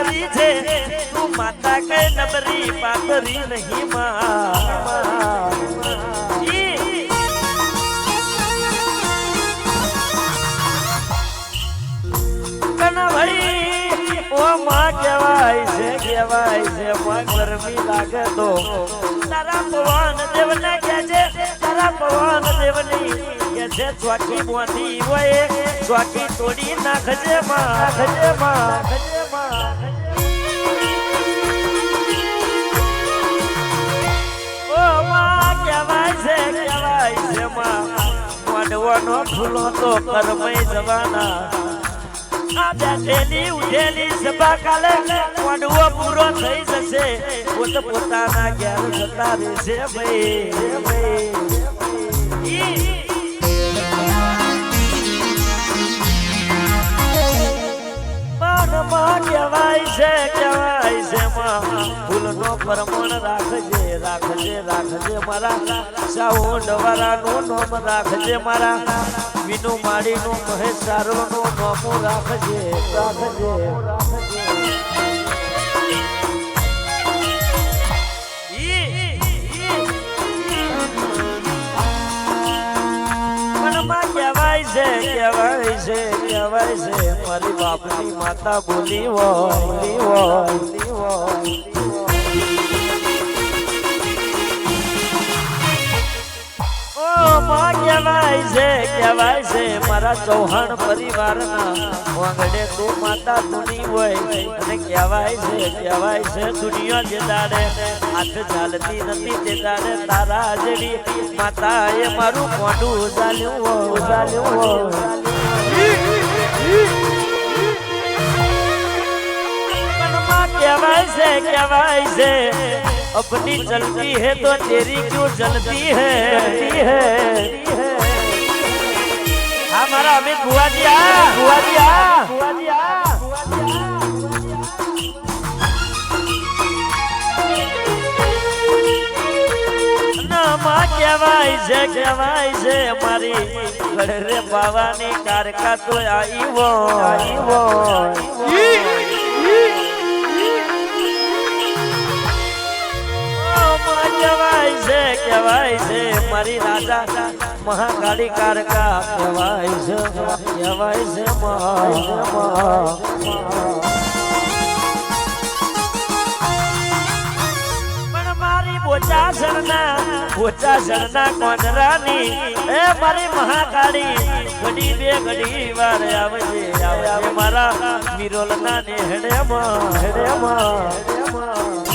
પાતરી છે. તું માતા કે નબરી, પાથરી નહીં માં. માં કહેવાય છે કહેવાય છે, માં ગરમી લાગે તો. તારા પવન દેવને કહે છે તારા પવન દેવની કહે છે ચોકી બોધી હોય ચોકી તોડી નાખજે માં નાખજે માં કહેવાય છે માં ફૂલો તો કરમય જવાના આ પૂરો થઈ જશે. ભાઈ. માં ફૂલનો પરમણ રાખજે રાખજે રાખજે મારા. સાઉન્ડ વાળાનું નોમ રાખજે મારા. વિનુ માળીનું મહેશ સારોનું નોમું રાખજે રાખજે. ઈ, છે કહેવાય છે મારી બાપની માતા બોલી હોય બોલી હોય હોય. કહેવાય છે કહેવાય છે, મારા ચૌહાણ પરિવારના. વાંગડે તું માતા ધૂની હોય કહેવાય છે કહેવાય છે દુનિયા જે દાડે હાથ ચાલતી નથી, તે દાડે તારા જેડી માતા એ મારું મોઢું ઉજાલ્યું હો ઉજાલ્યું હો કહેવાય છે. અપની ચલતી હે તો તેરી ક્યું ચલતી હે? હા, મારા અમિત ભુવાજી આ. ભુવાજી કહેવાય છે કહેવાય છે, મારી ઘરે પાવાની કારકા તો આવ્યો કહેવાય છે, મારી રાજા મહાકાળી કારકા, કહેવાય છે કહેવાય છે પણ મારી બોચા કોંદરાની એ મારી મહાકાળી, ઘડી બે ઘડી વાર આવજે આવે મારા મિરોલના ને હેડેમાં હેડેમાં હેડેમાં